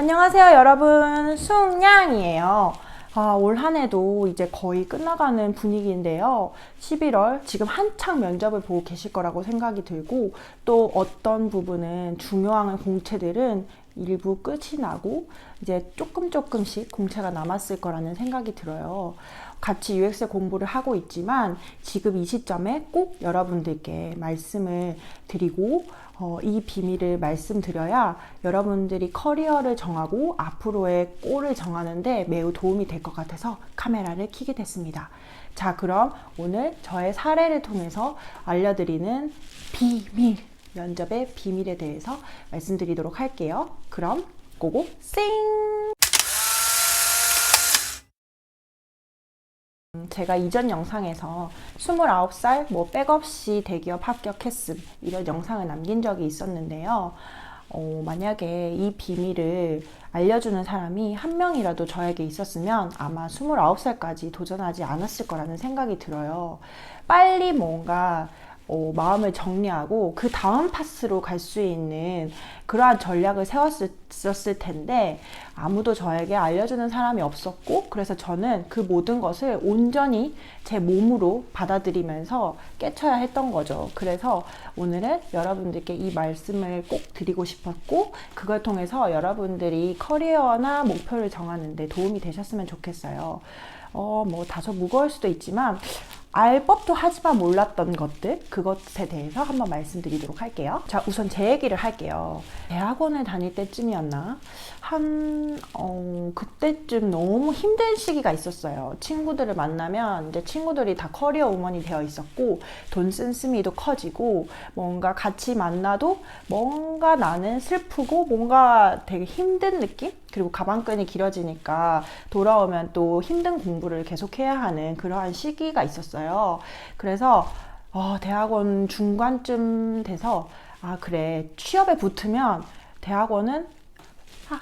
안녕하세요, 여러분. 숭냥이에요. 아, 올 한 해도 이제 거의 끝나가는 분위기인데요. 11월 지금 한창 면접을 보고 계실 거라고 생각이 들고 또 어떤 부분은 중요한 공채들은 일부 끝이 나고 이제 조금 조금씩 공채가 남았을 거라는 생각이 들어요. 같이 UX 공부를 하고 있지만 지금 이 시점에 꼭 여러분들께 말씀을 드리고 어, 이 비밀을 말씀드려야 여러분들이 커리어를 정하고 앞으로의 골을 정하는데 매우 도움이 될 것 같아서 카메라를 켜게 됐습니다. 자, 그럼 오늘 저의 사례를 통해서 알려드리는 비밀, 면접의 비밀에 대해서 말씀드리도록 할게요. 그럼 고고 쌩! 음, 제가 이전 영상에서 29살 뭐 백없이 대기업 합격했음 이런 영상을 남긴 적이 있었는데요. 어, 만약에 이 비밀을 알려주는 사람이 한 명이라도 저에게 있었으면 아마 29살까지 도전하지 않았을 거라는 생각이 들어요. 빨리 뭔가 어, 마음을 정리하고 그 다음 파스로 갈 수 있는 그러한 전략을 세웠을 텐데 아무도 저에게 알려주는 사람이 없었고 그래서 저는 그 모든 것을 온전히 제 몸으로 받아들이면서 깨쳐야 했던 거죠. 그래서 오늘은 여러분들께 이 말씀을 꼭 드리고 싶었고 그걸 통해서 여러분들이 커리어나 목표를 정하는데 도움이 되셨으면 좋겠어요. 어, 뭐 다소 무거울 수도 있지만 알 법도 하지만 몰랐던 것들 그것에 대해서 한번 말씀드리도록 할게요. 자, 우선 제 얘기를 할게요. 대학원을 다닐 때쯤이었나 한 어, 그때쯤 너무 힘든 시기가 있었어요. 친구들을 만나면 이제 친구들이 다 커리어 우먼이 되어 있었고 돈 씀씀이도 커지고 뭔가 같이 만나도 뭔가 나는 슬프고 뭔가 되게 힘든 느낌? 그리고 가방끈이 길어지니까 돌아오면 또 힘든 공부를 계속해야 하는 그러한 시기가 있었어요. 그래서 어, 대학원 중간쯤 돼서 아 그래 취업에 붙으면 대학원은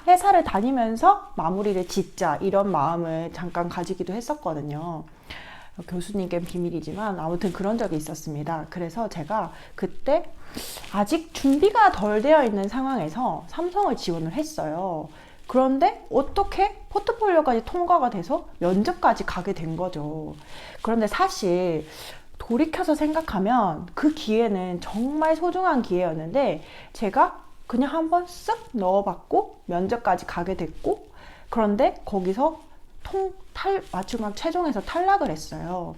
회사를 다니면서 마무리를 짓자 이런 마음을 잠깐 가지기도 했었거든요. 교수님께 비밀이지만 아무튼 그런 적이 있었습니다. 그래서 제가 그때 아직 준비가 덜 되어 있는 상황에서 삼성을 지원을 했어요. 그런데 어떻게 포트폴리오까지 통과가 돼서 면접까지 가게 된 거죠. 그런데 사실 돌이켜서 생각하면 그 기회는 정말 소중한 기회였는데 제가 그냥 한번 쓱 넣어봤고 면접까지 가게 됐고 그런데 거기서 통, 탈, 마지막 최종에서 탈락을 했어요.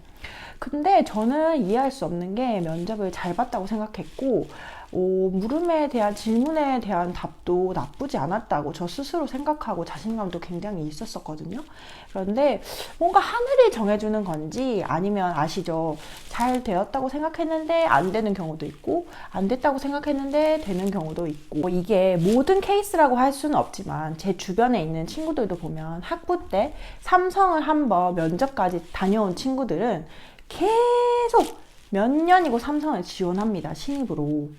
근데 저는 이해할 수 없는 게 면접을 잘 봤다고 생각했고, 오, 물음에 대한 질문에 대한 답도 나쁘지 않았다고 저 스스로 생각하고 자신감도 굉장히 있었었거든요. 그런데 뭔가 하늘이 정해주는 건지 아니면 아시죠? 잘 되었다고 생각했는데 안 되는 경우도 있고, 안 됐다고 생각했는데 되는 경우도 있고, 뭐 이게 모든 케이스라고 할 수는 없지만 제 주변에 있는 친구들도 보면 학부 때 삼성을 한번 면접까지 다녀온 친구들은 계속 몇 년이고 삼성을 지원합니다. 신입으로.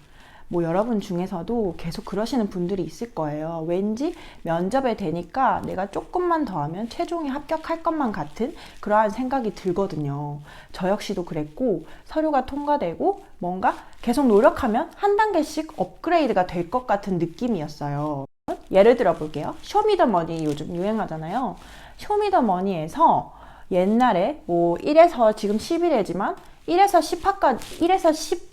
뭐 여러분 중에서도 계속 그러시는 분들이 있을 거예요. 왠지 면접에 되니까 내가 조금만 더 하면 최종에 합격할 것만 같은 그러한 생각이 들거든요. 저 역시도 그랬고 서류가 통과되고 뭔가 계속 노력하면 한 단계씩 업그레이드가 될 것 같은 느낌이었어요. 예를 들어 볼게요. 쇼미더머니 요즘 유행하잖아요. 쇼미더머니에서 옛날에 뭐 1에서 지금 11회지만 1에서 10화까지 1에서 10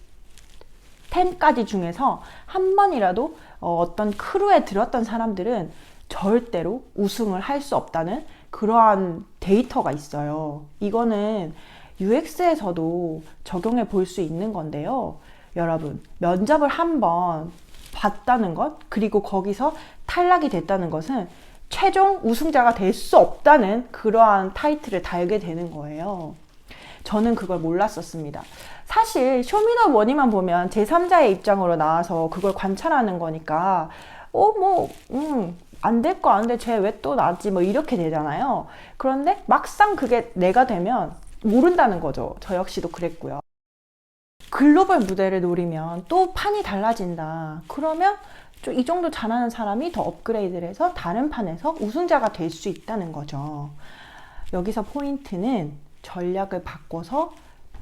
10까지 중에서 한 번이라도 어, 떤 크루에 들었던 사람들은 절대로 우승을 할 수 없다는 그러한 데이터가 있어요. 이거는 UX에서도 적용해 볼 수 있는 건데요. 여러분, 면접을 한 번 봤다는 것, 그리고 거기서 탈락이 됐다는 것은 최종 우승자가 될 수 없다는 그러한 타이틀을 달게 되는 거예요. 저는 그걸 몰랐었습니다. 사실 쇼미더머니만 보면 제3자의 입장으로 나와서 그걸 관찰하는 거니까 어 뭐 음, 안 될 거 아는데 쟤 왜 또 나지 뭐 이렇게 되잖아요. 그런데 막상 그게 내가 되면 모른다는 거죠. 저 역시도 그랬고요. 글로벌 무대를 노리면 또 판이 달라진다. 그러면 이 정도 잘하는 사람이 더 업그레이드를 해서 다른 판에서 우승자가 될 수 있다는 거죠. 여기서 포인트는 전략을 바꿔서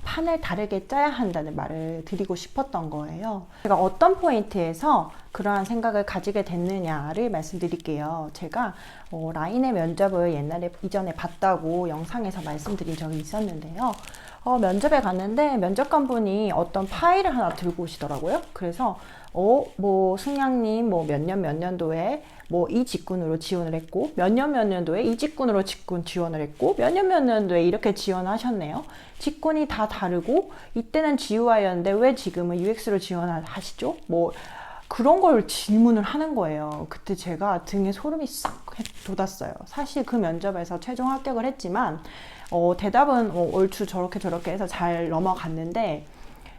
판을 다르게 짜야 한다는 말을 드리고 싶었던 거예요. 제가 어떤 포인트에서 그러한 생각을 가지게 됐느냐를 말씀드릴게요. 제가 어, 라인의 면접을 옛날에 이전에 봤다고 영상에서 말씀드린 적이 있었는데요. 어, 면접에 갔는데 면접관분이 어떤 파일을 하나 들고 오시더라고요. 그래서 어, 뭐 승양님 뭐 몇 년 몇 년도에 뭐 이 직군으로 지원을 했고 몇 년 몇 년도에 이 직군으로 직군 지원을 했고 몇 년 몇 년도에 이렇게 지원하셨네요. 직군이 다 다르고 이때는 GUI였는데 왜 지금은 UX로 지원하시죠? 뭐 그런 걸 질문을 하는 거예요. 그때 제가 등에 소름이 싹 돋았어요. 사실 그 면접에서 최종 합격을 했지만 어, 대답은 어, 얼추 저렇게 저렇게 해서 잘 넘어갔는데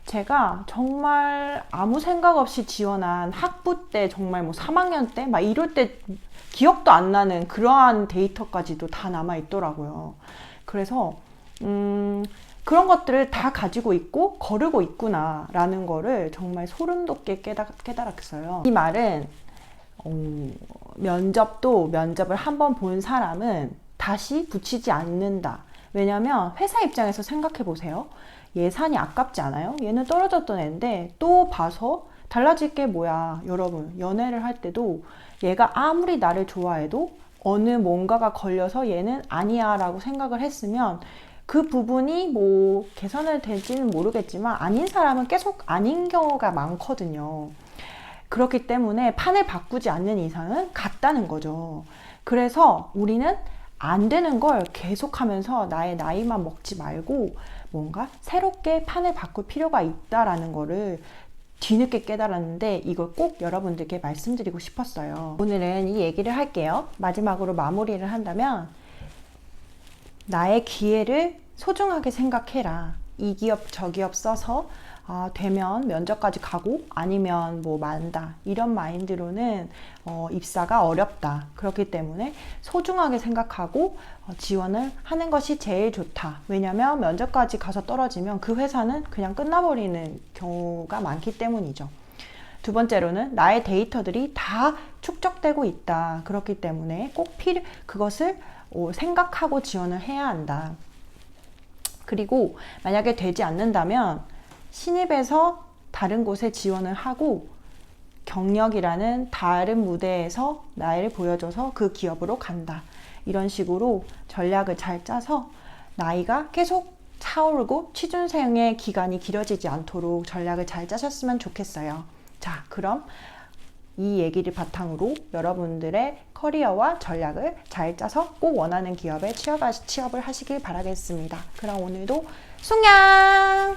제가 정말 아무 생각 없이 지원한 학부 때 정말 뭐 3학년 때 막 이럴 때 기억도 안 나는 그러한 데이터까지도 다 남아 있더라고요. 그래서 음, 그런 것들을 다 가지고 있고 거르고 있구나라는 거를 정말 소름 돋게 깨달, 깨달 았어요. 이 말은 어, 면접도 면접을 한번 본 사람은 다시 붙이지 않는다. 왜냐면 회사 입장에서 생각해 보세요. 예산이 아깝지 않아요? 얘는 떨어졌던 애인데 또 봐서 달라질 게 뭐야, 여러분. 연애를 할 때도 얘가 아무리 나를 좋아해도 어느 뭔가가 걸려서 얘는 아니야 라고 생각을 했으면 그 부분이 뭐 개선을 될지는 모르겠지만 아닌 사람은 계속 아닌 경우가 많거든요. 그렇기 때문에 판을 바꾸지 않는 이상은 같다는 거죠. 그래서 우리는 안 되는 걸 계속하면서 나의 나이만 먹지 말고 뭔가 새롭게 판을 바꿀 필요가 있다라는 거를 뒤늦게 깨달았는데 이걸 꼭 여러분들께 말씀드리고 싶었어요. 오늘은 이 얘기를 할게요. 마지막으로 마무리를 한다면 나의 기회를 소중하게 생각해라. 이 기업 저 기업 써서 아, 되면 면접까지 가고 아니면 뭐 만다. 이런 마인드로는 어, 입사가 어렵다. 그렇기 때문에 소중하게 생각하고 어, 지원을 하는 것이 제일 좋다. 왜냐면 면접까지 가서 떨어지면 그 회사는 그냥 끝나버리는 경우가 많기 때문이죠. 두 번째로는 나의 데이터들이 다 축적되고 있다. 그렇기 때문에 꼭 필, 그것을 어, 생각하고 지원을 해야 한다 그리고 만약에 되지 않는다면 신입에서 다른 곳에 지원을 하고 경력이라는 다른 무대에서 나를 보여줘서 그 기업으로 간다. 이런 식으로 전략을 잘 짜서 나이가 계속 차오르고 취준생의 기간이 길어지지 않도록 전략을 잘 짜셨으면 좋겠어요. 자, 그럼 이 얘기를 바탕으로 여러분들의 커리어와 전략을 잘 짜서 꼭 원하는 기업에 취업, 취업을 하시길 바라겠습니다. 그럼 오늘도 숭냥!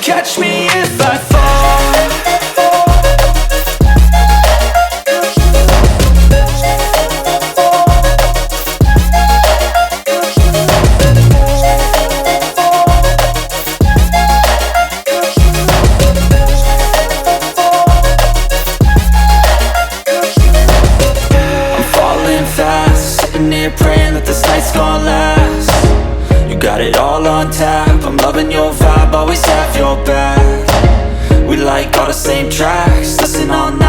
catch me if I fall. I'm falling fast, sitting here praying that this night's gonna last. You got it all on tap. I'm loving your always have your back. We like all the same tracks Listen on